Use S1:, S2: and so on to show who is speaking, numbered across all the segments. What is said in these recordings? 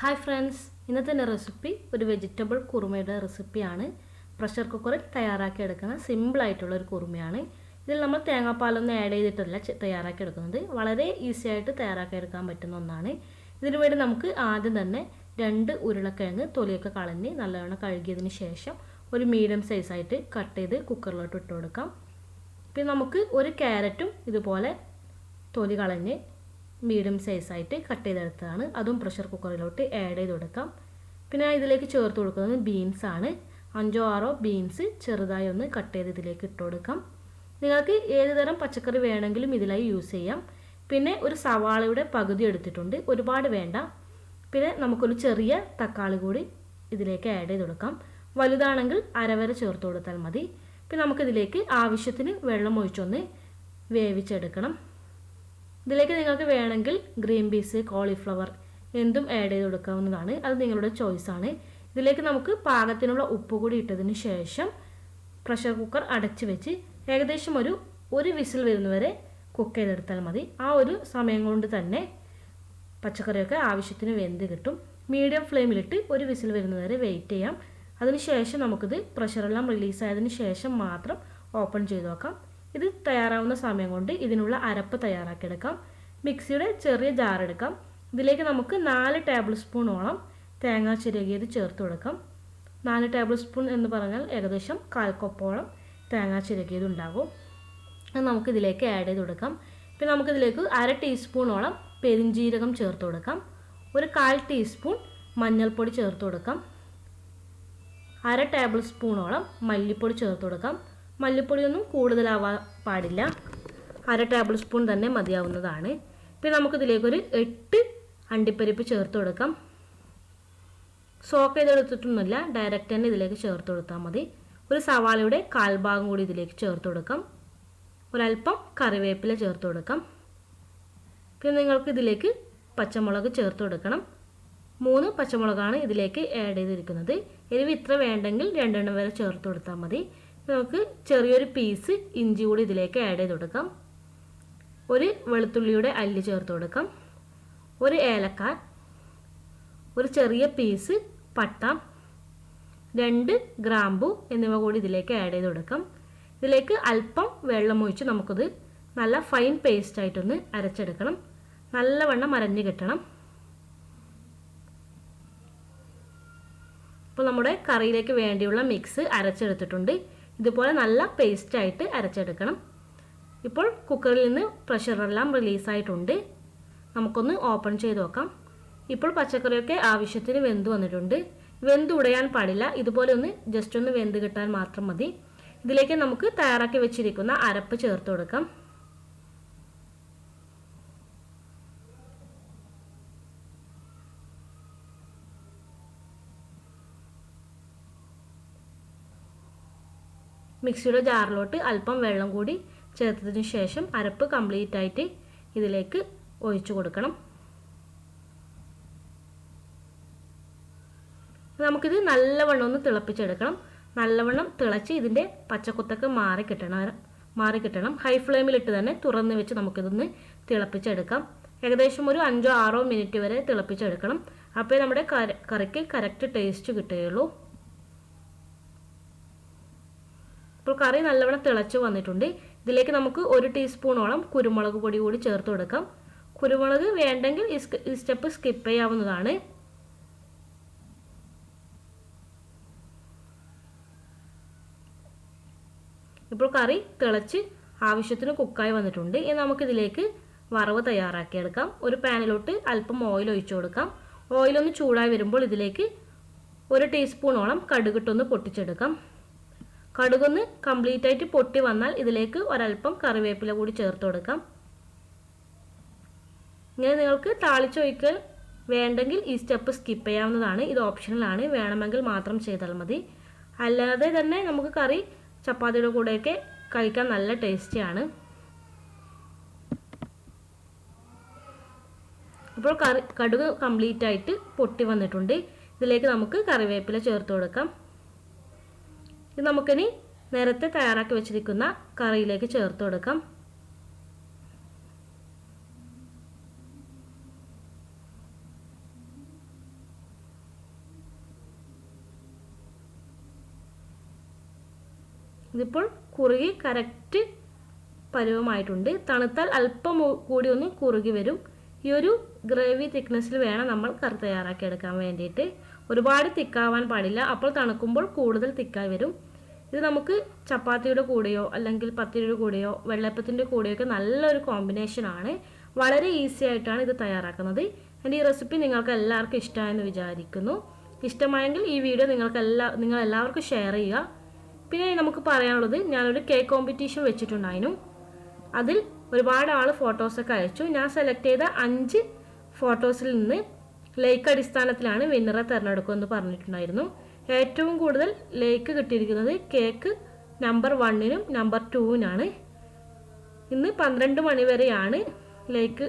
S1: Hi friends ഇന്നത്തെ എന്റെ recipe ഒരു വെജിറ്റബിൾ കുറുമയുടെ റെസിപ്പിയാണ് പ്രഷർ കുക്കറിൽ തയ്യാറാക്കി എടുക്കുന്ന സിമ്പിളായിട്ടുള്ള ഒരു കുറുമയാണ്. ഇതിൽ നമ്മൾ തേങ്ങാപ്പാലൊന്നും ആഡ് ചെയ്തിട്ടല്ല തയ്യാറാക്കി എടുക്കുന്നത്. വളരെ ഈസി ആയിട്ട് തയ്യാറാക്കി എടുക്കാൻ പറ്റുന്ന ഒന്നാണ്. ഇതിനു വേണ്ടി നമുക്ക് ആദ്യം തന്നെ രണ്ട് ഉരുളക്കിഴങ്ങ് തൊലിയൊക്കെ കളഞ്ഞ് നല്ലവണ്ണം കഴുകിയതിന് ശേഷം ഒരു മീഡിയം സൈസായിട്ട് കട്ട് ചെയ്ത് കുക്കറിലോട്ട് ഇട്ട് കൊടുക്കാം. പിന്നെ നമുക്ക് ഒരു ക്യാരറ്റും ഇതുപോലെ തൊലി കളഞ്ഞ് മീഡിയം സൈസായിട്ട് കട്ട് ചെയ്തെടുത്തതാണ്. അതും പ്രഷർ കുക്കറിലോട്ട് ആഡ് ചെയ്ത് കൊടുക്കാം. പിന്നെ ഇതിലേക്ക് ചേർത്ത് കൊടുക്കുന്നത് ബീൻസ് ആണ്. അഞ്ചോ ആറോ ബീൻസ് ചെറുതായി ഒന്ന് കട്ട് ചെയ്ത് ഇതിലേക്ക് ഇട്ട് കൊടുക്കാം. നിങ്ങൾക്ക് ഏത് തരം പച്ചക്കറി വേണമെങ്കിലും ഇതിലായി യൂസ് ചെയ്യാം. പിന്നെ ഒരു സവാളയുടെ പകുതി എടുത്തിട്ടുണ്ട്. ഒരുപാട് വേണ്ട. പിന്നെ നമുക്കൊരു ചെറിയ തക്കാളി കൂടി ഇതിലേക്ക് ആഡ് ചെയ്ത് കൊടുക്കാം. വലുതാണെങ്കിൽ അരവരെ ചേർത്ത് കൊടുത്താൽ മതി. പിന്നെ നമുക്കിതിലേക്ക് ആവശ്യത്തിന് വെള്ളം ഒഴിച്ചൊന്ന് വേവിച്ചെടുക്കണം. ഇതിലേക്ക് നിങ്ങൾക്ക് വേണമെങ്കിൽ ഗ്രീൻ പീസ് കോളിഫ്ലവർ എന്തും ആഡ് ചെയ്ത് കൊടുക്കാവുന്നതാണ്. അത് നിങ്ങളുടെ ചോയ്സാണ് ഇതിലേക്ക് നമുക്ക് പാകത്തിനുള്ള ഉപ്പ് കൂടി ഇട്ടതിന് ശേഷം പ്രഷർ കുക്കർ അടച്ചു വെച്ച് ഏകദേശം ഒരു ഒരു വിസിൽ വരുന്നവരെ കുക്ക് ചെയ്തെടുത്താൽ മതി. ആ ഒരു സമയം കൊണ്ട് തന്നെ പച്ചക്കറിയൊക്കെ ആവശ്യത്തിന് വെന്ത് കിട്ടും. മീഡിയം ഫ്ലെയിമിലിട്ട് ഒരു വിസിൽ വരുന്നവരെ വെയിറ്റ് ചെയ്യാം. അതിനുശേഷം നമുക്കിത് പ്രഷറെല്ലാം റിലീസായതിന് ശേഷം മാത്രം ഓപ്പൺ ചെയ്ത് നോക്കാം. ഇത് തയ്യാറാവുന്ന സമയം കൊണ്ട് ഇതിനുള്ള അരപ്പ് തയ്യാറാക്കിയെടുക്കാം. മിക്സിയുടെ ചെറിയ ജാർ എടുക്കാം. ഇതിലേക്ക് നമുക്ക് നാല് ടേബിൾ സ്പൂണോളം തേങ്ങ ചിരകിയത് ചേർത്ത് കൊടുക്കാം. നാല് ടേബിൾ സ്പൂൺ എന്ന് പറഞ്ഞാൽ ഏകദേശം കാൽക്കൊപ്പോളം കപ്പോളം തേങ്ങ ചിരകിയത് ഉണ്ടാകും. അത് നമുക്കിതിലേക്ക് ആഡ് ചെയ്ത് കൊടുക്കാം. പിന്നെ നമുക്കിതിലേക്ക് അര ടീസ്പൂണോളം പെരിഞ്ജീരകം ചേർത്ത് കൊടുക്കാം. ഒരു കാൽ ടീസ്പൂൺ മഞ്ഞൾപ്പൊടി ചേർത്ത് കൊടുക്കാം. അര ടേബിൾ സ്പൂണോളം മല്ലിപ്പൊടി ചേർത്ത് കൊടുക്കാം. മല്ലിപ്പൊടിയൊന്നും കൂടുതലാവാൻ പാടില്ല. അര ടേബിൾ സ്പൂൺ തന്നെ മതിയാവുന്നതാണ്. പിന്നെ നമുക്കിതിലേക്കൊരു എട്ട് അണ്ടിപ്പരിപ്പ് ചേർത്ത് കൊടുക്കാം. സോക്ക് ചെയ്തെടുത്തിട്ടൊന്നുമില്ല ഡയറക്റ്റ് തന്നെ ഇതിലേക്ക് ചേർത്ത് കൊടുത്താൽ മതി. ഒരു സവാളയുടെ കാൽഭാഗം കൂടി ഇതിലേക്ക് ചേർത്ത് കൊടുക്കാം. ഒരല്പം കറിവേപ്പില ചേർത്ത് കൊടുക്കാം. പിന്നെ നിങ്ങൾക്ക് ഇതിലേക്ക് പച്ചമുളക് ചേർത്ത് കൊടുക്കണം. മൂന്ന് പച്ചമുളകാണ് ഇതിലേക്ക് ആഡ് ചെയ്തിരിക്കുന്നത്. എരിവ് ഇത്ര വേണ്ടെങ്കിൽ രണ്ടെണ്ണം വരെ ചേർത്ത് കൊടുത്താൽ മതി. നമുക്ക് ചെറിയൊരു പീസ് ഇഞ്ചി കൂടി ഇതിലേക്ക് ആഡ് ചെയ്ത് കൊടുക്കാം. ഒരു വെളുത്തുള്ളിയുടെ അല്ലി ചേർത്ത് കൊടുക്കാം. ഒരു ഏലക്ക ഒരു ചെറിയ പീസ് പട്ട രണ്ട് ഗ്രാമ്പു എന്നിവ കൂടി ഇതിലേക്ക് ആഡ് ചെയ്ത് കൊടുക്കാം. ഇതിലേക്ക് അല്പം വെള്ളം ഒഴിച്ച് നമുക്കത് നല്ല ഫൈൻ പേസ്റ്റ് ആയിട്ടൊന്ന് അരച്ചെടുക്കണം. നല്ലവണ്ണം അരഞ്ഞ് കിട്ടണം. ഇപ്പോൾ നമ്മുടെ കറിയിലേക്ക് വേണ്ടിയുള്ള മിക്സ് അരച്ചെടുത്തിട്ടുണ്ട്. ഇതുപോലെ നല്ല പേസ്റ്റായിട്ട് അരച്ചെടുക്കണം. ഇപ്പോൾ കുക്കറിൽ നിന്ന് പ്രഷറെല്ലാം റിലീസായിട്ടുണ്ട് നമുക്കൊന്ന് ഓപ്പൺ ചെയ്ത് നോക്കാം. ഇപ്പോൾ പച്ചക്കറിയൊക്കെ ആവശ്യത്തിന് വെന്ത് വന്നിട്ടുണ്ട്. വെന്ത് ഉടയാൻ പാടില്ല. ഇതുപോലെ ഒന്ന് ജസ്റ്റ് ഒന്ന് വെന്ത് കിട്ടാൻ മാത്രം മതി. ഇതിലേക്ക് നമുക്ക് തയ്യാറാക്കി വെച്ചിരിക്കുന്ന അരപ്പ് ചേർത്ത് കൊടുക്കാം. മിക്സിയുടെ ജാറിലോട്ട് അല്പം വെള്ളം കൂടി ചേർത്തതിന് ശേഷം അരപ്പ് കംപ്ലീറ്റ് ആയിട്ട് ഇതിലേക്ക് ഒഴിച്ചു കൊടുക്കണം. നമുക്കിത് നല്ലവണ്ണം ഒന്ന് തിളപ്പിച്ചെടുക്കണം. നല്ലവണ്ണം തിളച്ച് ഇതിന്റെ പച്ചക്കുത്തൊക്കെ മാറി കിട്ടണം മാറി കിട്ടണം. ഹൈ ഫ്ലെയിമിലിട്ട് തന്നെ തുറന്ന് വെച്ച് നമുക്കിതൊന്ന് തിളപ്പിച്ചെടുക്കാം. ഏകദേശം ഒരു അഞ്ചോ ആറോ മിനിറ്റ് വരെ തിളപ്പിച്ചെടുക്കണം. അപ്പോൾ നമ്മുടെ കറിക്ക് കറക്റ്റ് ടേസ്റ്റ് കിട്ടുകയുള്ളൂ. ഇപ്പോൾ കറി നല്ലവണ്ണം തിളച്ച് വന്നിട്ടുണ്ട്. ഇതിലേക്ക് നമുക്ക് ഒരു ടീസ്പൂണോളം കുരുമുളക് പൊടി കൂടി ചേർത്ത് കൊടുക്കാം. കുരുമുളക് വേണ്ടെങ്കിൽ ഈ സ്റ്റെപ്പ് സ്കിപ്പ് ചെയ്യാവുന്നതാണ്. ഇപ്പോൾ കറി തിളച്ച് ആവശ്യത്തിന് കുക്കായി വന്നിട്ടുണ്ട്. ഇനി നമുക്കിതിലേക്ക് വറവ് തയ്യാറാക്കിയെടുക്കാം. ഒരു പാനിലോട്ട് അല്പം ഓയിൽ ഒഴിച്ചു കൊടുക്കാം. ഓയിലൊന്ന് ചൂടായി വരുമ്പോൾ ഇതിലേക്ക് ഒരു ടീസ്പൂണോളം കടുകിട്ടൊന്ന് പൊട്ടിച്ചെടുക്കാം. കടുകൊന്ന് കംപ്ലീറ്റ് ആയിട്ട് പൊട്ടി വന്നാൽ ഇതിലേക്ക് ഒരൽപ്പം കറിവേപ്പില കൂടി ചേർത്ത് കൊടുക്കാം. ഇങ്ങനെ നിങ്ങൾക്ക് താളിച്ചൊഴിക്കൽ വേണ്ടെങ്കിൽ ഈ സ്റ്റെപ്പ് സ്കിപ്പ് ചെയ്യാവുന്നതാണ്. ഇത് ഓപ്ഷണലാണ് വേണമെങ്കിൽ മാത്രം ചെയ്താൽ മതി. അല്ലാതെ തന്നെ നമുക്ക് കറി ചപ്പാത്തിയുടെ കൂടെയൊക്കെ കഴിക്കാൻ നല്ല ടേസ്റ്റിയാണ് ഇപ്പോൾ കറി കടുക് കംപ്ലീറ്റ് ആയിട്ട് പൊട്ടി വന്നിട്ടുണ്ട്. ഇതിലേക്ക് നമുക്ക് കറിവേപ്പില ചേർത്ത് കൊടുക്കാം. ഇത് നമുക്കിനി നേരത്തെ തയ്യാറാക്കി വെച്ചിരിക്കുന്ന കറിയിലേക്ക് ചേർത്ത് കൊടുക്കാം. ഇതിപ്പോൾ കുറുകി കറക്റ്റ് പരുവമായിട്ടുണ്ട്. തണുത്താൽ അല്പം കൂടി ഒന്ന് കുറുകി വരും. ഈ ഒരു ഗ്രേവി തിക്നെസ്സിൽ വേണം നമ്മൾ കറി തയ്യാറാക്കി എടുക്കാൻ വേണ്ടിയിട്ട്. ഒരുപാട് തിക്കാവാൻ പാടില്ല. അപ്പോൾ തണുക്കുമ്പോൾ കൂടുതൽ തിക്കായി വരും. ഇത് നമുക്ക് ചപ്പാത്തിയുടെ കൂടെയോ അല്ലെങ്കിൽ പത്തിരിയുടെ കൂടെയോ വെള്ളപ്പത്തിന്റെ കൂടെയോ ഒക്കെ നല്ലൊരു കോമ്പിനേഷനാണ് വളരെ ഈസി ആയിട്ടാണ് ഇത് തയ്യാറാക്കുന്നത്. എന്റെ ഈ റെസിപ്പി നിങ്ങൾക്ക് എല്ലാവർക്കും ഇഷ്ടമായെന്ന് വിചാരിക്കുന്നു. ഇഷ്ടമായെങ്കിൽ ഈ വീഡിയോ നിങ്ങൾക്ക് എല്ലാ നിങ്ങൾ എല്ലാവർക്കും ഷെയർ ചെയ്യുക. പിന്നെ നമുക്ക് പറയാനുള്ളത് ഞാനൊരു കേക്ക് കോമ്പറ്റീഷൻ വെച്ചിട്ടുണ്ടായിരുന്നു. അതിൽ ഒരുപാട് ആൾ ഫോട്ടോസൊക്കെ അയച്ചു. ഞാൻ സെലക്ട് ചെയ്ത അഞ്ച് ഫോട്ടോസിൽ നിന്ന് ലൈക്ക് അടിസ്ഥാനത്തിലാണ് വിന്നറെ തിരഞ്ഞെടുക്കുമെന്ന് പറഞ്ഞിട്ടുണ്ടായിരുന്നു. ഏറ്റവും കൂടുതൽ ലേക്ക് കിട്ടിയിരിക്കുന്നത് കേക്ക് നമ്പർ വണ്ണിനും നമ്പർ ടുവിനാണ് ഇന്ന് പന്ത്രണ്ട് മണി വരെയാണ് ലേക്ക്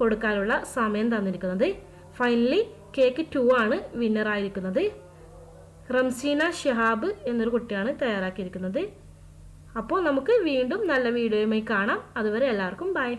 S1: കൊടുക്കാനുള്ള സമയം തന്നിരിക്കുന്നത്. ഫൈനലി കേക്ക് ടു ആണ് വിന്നറായിരിക്കുന്നത് റംസീന ഷിഹാബ് എന്നൊരു കുട്ടിയാണ് തയ്യാറാക്കിയിരിക്കുന്നത്. അപ്പോൾ നമുക്ക് വീണ്ടും നല്ല വീഡിയോയുമായി കാണാം. അതുവരെ എല്ലാവർക്കും ബൈ